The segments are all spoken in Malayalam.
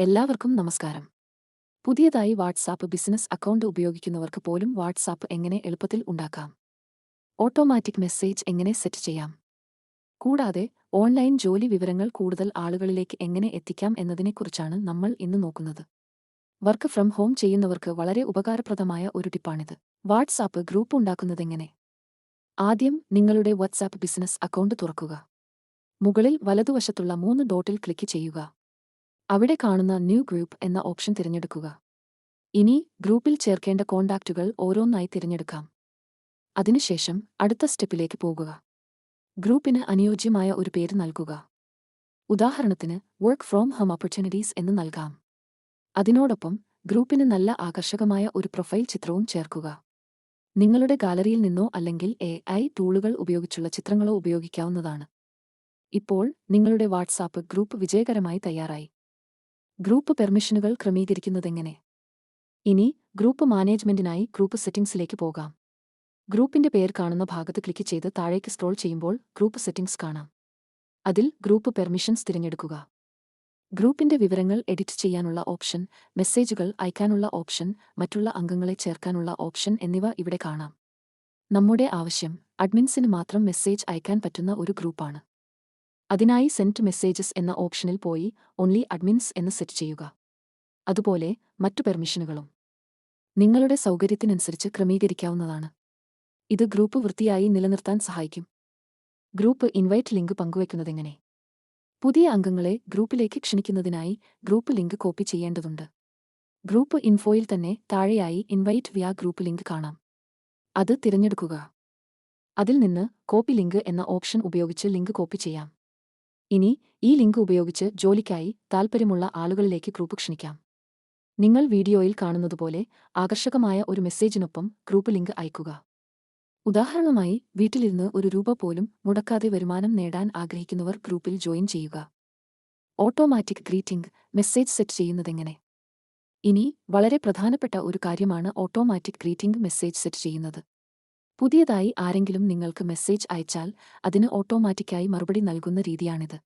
എല്ലാവർക്കും നമസ്കാരം. പുതിയതായി വാട്സാപ്പ് ബിസിനസ് അക്കൗണ്ട് ഉപയോഗിക്കുന്നവർക്ക് പോലും വാട്സാപ്പ് എങ്ങനെ എളുപ്പത്തിൽ ഉണ്ടാക്കാം? ഓട്ടോമാറ്റിക് മെസ്സേജ് എങ്ങനെ സെറ്റ് ചെയ്യാം? കൂടാതെ ഓൺലൈൻ ജോലി വിവരങ്ങൾ കൂടുതൽ ആളുകളിലേക്ക് എങ്ങനെ എത്തിക്കാം എന്നതിനെക്കുറിച്ചാണ് നമ്മൾ ഇന്ന് നോക്കുന്നത്. വർക്ക് ഫ്രം ഹോം ചെയ്യുന്നവർക്ക് വളരെ ഉപകാരപ്രദമായ ഒരു ടിപ്പാണിത്. വാട്സാപ്പ് ഗ്രൂപ്പ് ഉണ്ടാക്കുന്നതെങ്ങനെ? ആദ്യം നിങ്ങളുടെ വാട്സാപ്പ് ബിസിനസ് അക്കൗണ്ട് തുറക്കുക. മുകളിൽ വലതുവശത്തുള്ള മൂന്ന് ഡോട്ടിൽ ക്ലിക്ക് ചെയ്യുക. അവിടെ കാണുന്ന ന്യൂ ഗ്രൂപ്പ് എന്ന ഓപ്ഷൻ തിരഞ്ഞെടുക്കുക. ഇനി ഗ്രൂപ്പിൽ ചേർക്കേണ്ട കോണ്ടാക്റ്റുകൾ ഓരോന്നായി തിരഞ്ഞെടുക്കാം. അതിനുശേഷം അടുത്ത സ്റ്റെപ്പിലേക്ക് പോകുക. ഗ്രൂപ്പിന് അനുയോജ്യമായ ഒരു പേര് നൽകുക. ഉദാഹരണത്തിന് വർക്ക് ഫ്രോം ഹോം ഓപ്പർച്യൂണിറ്റീസ് എന്ന് നൽകാം. അതിനോടൊപ്പം ഗ്രൂപ്പിന് നല്ല ആകർഷകമായ ഒരു പ്രൊഫൈൽ ചിത്രവും ചേർക്കുക. നിങ്ങളുടെ ഗാലറിയിൽ നിന്നോ അല്ലെങ്കിൽ എ ഐ ടൂളുകൾ ഉപയോഗിച്ചുള്ള ചിത്രങ്ങളോ ഉപയോഗിക്കാവുന്നതാണ്. ഇപ്പോൾ നിങ്ങളുടെ വാട്സാപ്പ് ഗ്രൂപ്പ് വിജയകരമായി തയ്യാറായി. ഗ്രൂപ്പ് പെർമിഷനുകൾ ക്രമീകരിക്കുന്നതെങ്ങനെ? ഇനി ഗ്രൂപ്പ് മാനേജ്മെന്റിനായി ഗ്രൂപ്പ് സെറ്റിംഗ്സിലേക്ക് പോകാം. ഗ്രൂപ്പിന്റെ പേര് കാണുന്ന ഭാഗത്ത് ക്ലിക്ക് ചെയ്ത് താഴേക്ക് സ്ക്രോൾ ചെയ്യുമ്പോൾ ഗ്രൂപ്പ് സെറ്റിംഗ്സ് കാണാം. അതിൽ ഗ്രൂപ്പ് പെർമിഷൻസ് തിരഞ്ഞെടുക്കുക. ഗ്രൂപ്പിന്റെ വിവരങ്ങൾ എഡിറ്റ് ചെയ്യാനുള്ള ഓപ്ഷൻ മെസ്സേജുകൾ അയക്കാനുള്ള ഓപ്ഷൻ മറ്റുള്ള അംഗങ്ങളെ ചേർക്കാനുള്ള ഓപ്ഷൻ എന്നിവ ഇവിടെ കാണാം. നമ്മുടെ ആവശ്യം അഡ്മിൻസിന് മാത്രം മെസ്സേജ് അയക്കാൻ പറ്റുന്ന ഒരു ഗ്രൂപ്പാണ്. അതിനായി സെന്റ് മെസ്സേജസ് എന്ന ഓപ്ഷനിൽ പോയി ഓൺലി അഡ്മിൻസ് എന്ന് സെറ്റ് ചെയ്യുക. അതുപോലെ മറ്റു പെർമിഷനുകളും നിങ്ങളുടെ സൗകര്യത്തിനനുസരിച്ച് ക്രമീകരിക്കാവുന്നതാണ്. ഇത് ഗ്രൂപ്പ് വൃത്തിയായി നിലനിർത്താൻ സഹായിക്കും. ഗ്രൂപ്പ് ഇൻവൈറ്റ് ലിങ്ക് പങ്കുവയ്ക്കുന്നതെങ്ങനെ പുതിയ അംഗങ്ങളെ ഗ്രൂപ്പിലേക്ക് ക്ഷണിക്കുന്നതിനായി ഗ്രൂപ്പ് ലിങ്ക് കോപ്പി ചെയ്യേണ്ടതുണ്ട്. ഗ്രൂപ്പ് ഇൻഫോയിൽ തന്നെ താഴെയായി ഇൻവൈറ്റ് വ്യാ ഗ്രൂപ്പ് ലിങ്ക് കാണാം. അത് തിരഞ്ഞെടുക്കുക. അതിൽ നിന്ന് കോപ്പി ലിങ്ക് എന്ന ഓപ്ഷൻ ഉപയോഗിച്ച് ലിങ്ക് കോപ്പി ചെയ്യാം. ഇനി ഈ ലിങ്ക് ഉപയോഗിച്ച് ജോലിക്കായി താൽപ്പര്യമുള്ള ആളുകളിലേക്ക് ഗ്രൂപ്പ് ക്ഷണിക്കാം. നിങ്ങൾ വീഡിയോയിൽ കാണുന്നതുപോലെ ആകർഷകമായ ഒരു മെസ്സേജിനൊപ്പം ഗ്രൂപ്പ് ലിങ്ക് അയക്കുക. ഉദാഹരണമായി വീട്ടിലിരുന്ന് ഒരു രൂപ പോലും മുടക്കാതെ വരുമാനം നേടാൻ ആഗ്രഹിക്കുന്നവർ ഗ്രൂപ്പിൽ ജോയിൻ ചെയ്യുക. ഓട്ടോമാറ്റിക് ഗ്രീറ്റിംഗ് മെസ്സേജ് സെറ്റ് ചെയ്യുന്നതെങ്ങനെ? ഇനി വളരെ പ്രധാനപ്പെട്ട ഒരു കാര്യമാണ് ഓട്ടോമാറ്റിക് ഗ്രീറ്റിംഗ് മെസ്സേജ് സെറ്റ് ചെയ്യുന്നത്. പുതിയതായി ആരെങ്കിലും നിങ്ങൾക്ക് മെസ്സേജ് അയച്ചാൽ അതിന് ഓട്ടോമാറ്റിക്കായി മറുപടി നൽകുന്ന രീതിയാണിത്.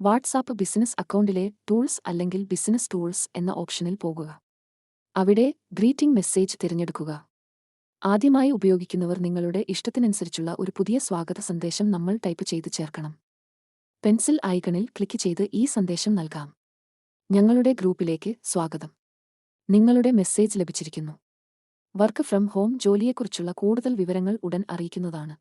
വാട്സാപ്പ് ബിസിനസ് അക്കൗണ്ടിലെ ടൂൾസ് അല്ലെങ്കിൽ ബിസിനസ് ടൂൾസ് എന്ന ഓപ്ഷനിൽ പോകുക. അവിടെ ഗ്രീറ്റിംഗ് മെസ്സേജ് തിരഞ്ഞെടുക്കുക. ആദ്യമായി ഉപയോഗിക്കുന്നവർ നിങ്ങളുടെ ഇഷ്ടത്തിനനുസരിച്ചുള്ള ഒരു പുതിയ സ്വാഗത സന്ദേശം നമ്മൾ ടൈപ്പ് ചെയ്ത് ചേർക്കണം. പെൻസിൽ ഐക്കണിൽ ക്ലിക്ക് ചെയ്ത് ഈ സന്ദേശം നൽകാം. ഞങ്ങളുടെ ഗ്രൂപ്പിലേക്ക് സ്വാഗതം. നിങ്ങളുടെ മെസ്സേജ് ലഭിച്ചിരിക്കുന്നു. വർക്ക് ഫ്രം ഹോം ജോലിയെക്കുറിച്ചുള്ള കൂടുതൽ വിവരങ്ങൾ ഉടൻ അറിയിക്കുന്നതാണ്.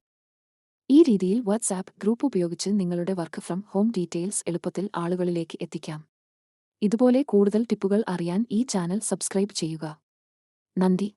ഈ രീതിയിൽ വാട്സാപ്പ് ഗ്രൂപ്പ് ഉപയോഗിച്ച് നിങ്ങളുടെ വർക്ക് ഫ്രം ഹോം ഡീറ്റെയിൽസ് എളുപ്പത്തിൽ ആളുകളിലേക്ക് എത്തിക്കാം. ഇതുപോലെ കൂടുതൽ ടിപ്പുകൾ അറിയാൻ ഈ ചാനൽ സബ്സ്ക്രൈബ് ചെയ്യുക. നന്ദി.